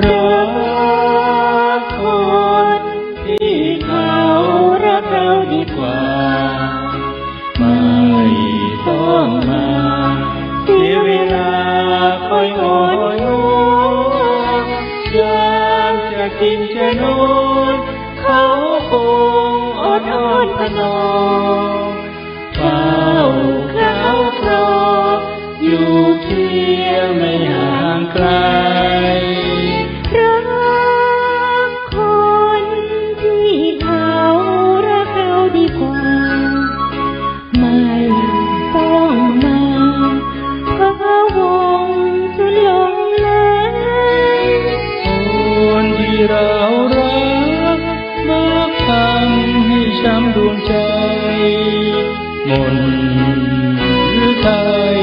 รักคนที่เขารักเราดีกว่า ไม่ต้องมาเสียเวลาคอยโอยโอยอยากจะกินจะนอนเขาคงอดอ้อนพนอเำให้ช้ำดวงใจ มนหรือไทย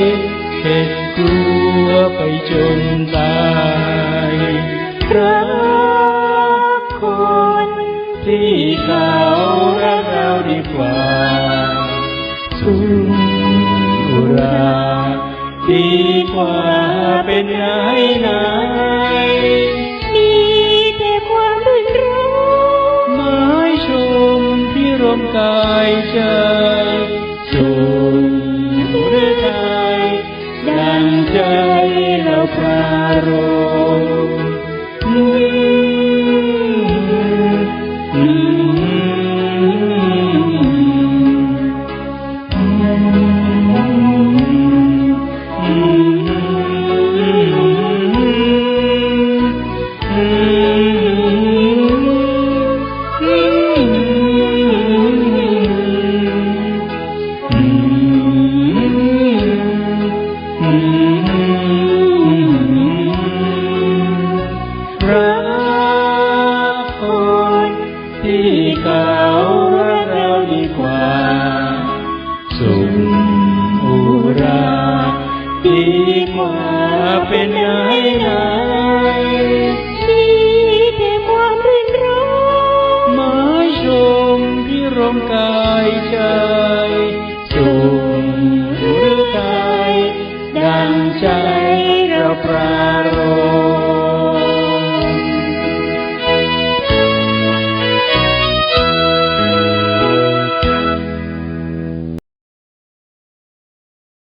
เห็ดกลัวไปจนตายรักคนที่เขารักเราดีกว่าสุนอุราดีกว่าเป็นไหนไที่ร่มกายใจสุข ดีว่าเป็นยังไงมีแต่ความรื่นรมไม้มพิรมกายใจสุขหรือตายดังใจเราปรารถ